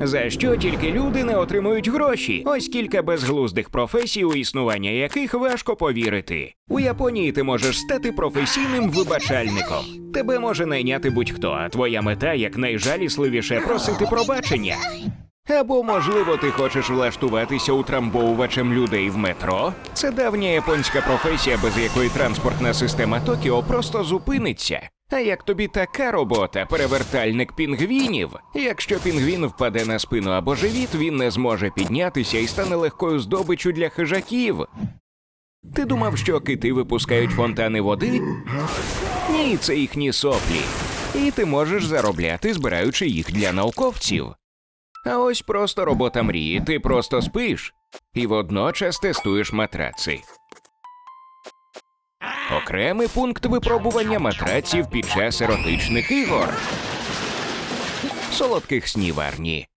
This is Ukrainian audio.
За що тільки люди не отримують гроші? Ось кілька безглуздих професій, у існування яких важко повірити. У Японії ти можеш стати професійним вибачальником. Тебе може найняти будь-хто, а твоя мета якнайжалісливіше просити пробачення. Або, можливо, ти хочеш влаштуватися утрамбовувачем людей в метро? Це давня японська професія, без якої транспортна система Токіо просто зупиниться. А як тобі така робота, перевертальник пінгвінів? Якщо пінгвін впаде на спину або живіт, він не зможе піднятися і стане легкою здобиччю для хижаків. Ти думав, що кити випускають фонтани води? Ні, це їхні соплі. І ти можеш заробляти, збираючи їх для науковців. А ось просто робота мрії. Ти просто спиш і водночас тестуєш матраци. Окремий пункт випробування матраців під час еротичних ігор. Солодких снів Арні.